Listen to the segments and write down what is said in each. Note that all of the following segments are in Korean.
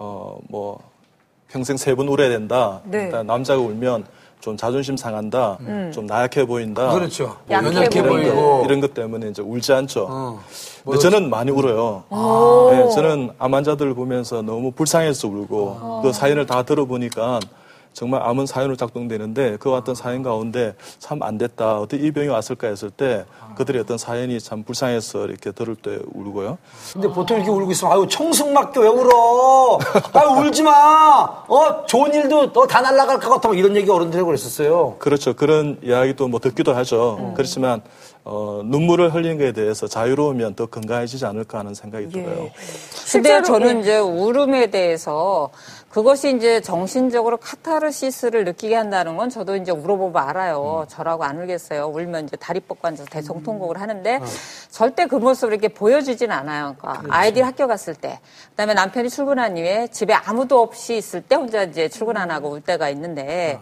어, 뭐, 평생 세 번 울어야 된다. 네. 일단 남자가 울면 좀 자존심 상한다. 좀 나약해 보인다. 그렇죠. 약해 연약해 보이고. 보이고. 네, 이런 것 때문에 이제 울지 않죠. 어. 근데 저는 많이 울어요. 네, 저는 암 환자들 보면서 너무 불쌍해서 울고 그 사연을 다 들어보니까 정말 암은 사연으로 작동되는데 그 어떤 사연 가운데 참 안 됐다. 어떻게 이 병이 왔을까 했을 때 그들의 어떤 사연이 참 불쌍해서 이렇게 들을 때 울고요. 근데 보통 이렇게 울고 있으면 아유 청승맞게 왜 울어? 아유 울지 마. 어 좋은 일도 너다 날아갈 것 같아. 막 이런 얘기 어른들이 그랬었어요. 그렇죠. 그런 이야기도 뭐 듣기도 하죠. 그렇지만 어, 눈물을 흘리는 것에 대해서 자유로우면 더 건강해지지 않을까 하는 생각이 들어요. 근데 실제로, 저는 예. 이제 울음에 대해서 그것이 이제 정신적으로 카타르시스를 느끼게 한다는 건 저도 이제 울어보고 알아요. 저라고 안 울겠어요. 울면 이제 다리 뻗고 앉아서 대성통곡을 하는데 절대 그 모습을 이렇게 보여주진 않아요. 그러니까 아이들이 학교 갔을 때, 그다음에 남편이 출근한 이후에 집에 아무도 없이 있을 때 혼자 이제 출근 안 하고 울 때가 있는데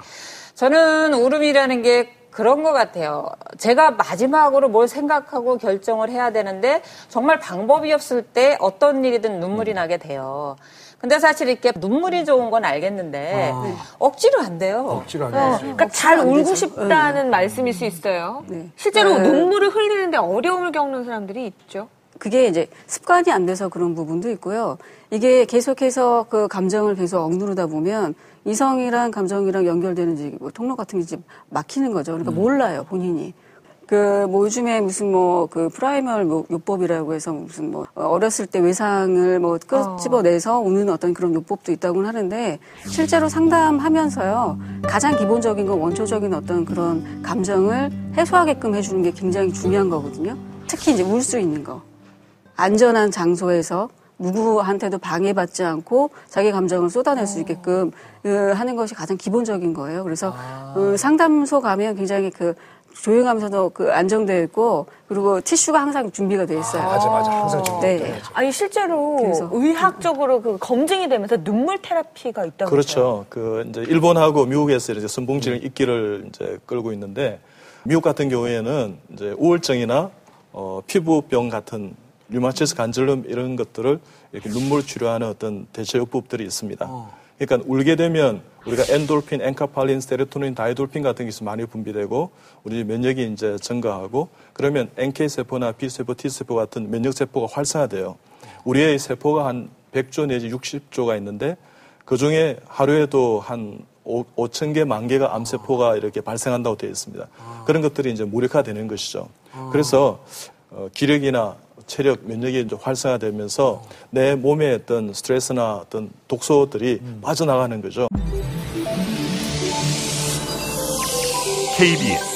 저는 울음이라는 게 그런 것 같아요. 제가 마지막으로 뭘 생각하고 결정을 해야 되는데 정말 방법이 없을 때 어떤 일이든 눈물이 나게 돼요. 근데 사실 이렇게 눈물이 좋은 건 알겠는데 억지로 안 돼요. 억지로 안 어, 해요. 그러니까 잘 울고 싶다는 말씀일 수 있어요. 네. 실제로 네. 눈물을 흘리는데 어려움을 겪는 사람들이 있죠. 그게 이제 습관이 안 돼서 그런 부분도 있고요. 이게 계속해서 그 감정을 계속 억누르다 보면 이성이랑 감정이랑 연결되는 이제 뭐 통로 같은 게 막히는 거죠. 그러니까 몰라요, 본인이. 그, 뭐, 요즘에 무슨 뭐, 그, 프라이멀 뭐 요법이라고 해서 무슨 뭐, 어렸을 때 외상을 뭐, 끄집어내서 우는 어떤 그런 요법도 있다고는 하는데, 실제로 상담하면서요, 가장 기본적인 건 원초적인 어떤 그런 감정을 해소하게끔 해주는 게 굉장히 중요한 거거든요. 특히 이제 울 수 있는 거. 안전한 장소에서 누구한테도 방해받지 않고 자기 감정을 쏟아낼 수 있게끔 그, 하는 것이 가장 기본적인 거예요. 그래서 그 상담소 가면 굉장히 그 조용하면서도 그 안정되어 있고 그리고 티슈가 항상 준비가 돼 있어요. 맞아 맞아 항상 좀. 네. 아니 실제로 그래서. 의학적으로 그 검증이 되면서 눈물 테라피가 있다고 그렇죠. 그 이제 일본하고 미국에서 이제 선봉질 입기를 이제 끌고 있는데 미국 같은 경우에는 이제 우울증이나 어, 피부병 같은 류마티스 간절염 이런 것들을 이렇게 눈물 치료하는 어떤 대체요법들이 있습니다. 그러니까 울게 되면 우리가 엔돌핀, 엔카팔린, 세로토닌, 다이돌핀 같은 게 많이 분비되고 우리 면역이 이제 증가하고 그러면 NK 세포나 B 세포, T 세포 같은 면역 세포가 활성화돼요. 우리의 세포가 한 100조 내지 60조가 있는데 그 중에 하루에도 한 5, 천 개, 만 개가 암세포가 이렇게 발생한다고 되어 있습니다. 그런 것들이 이제 무력화되는 것이죠. 그래서 어, 기력이나 체력, 면역이 이제 활성화되면서 내 몸에 어떤 스트레스나 어떤 독소들이 빠져나가는 거죠. KBS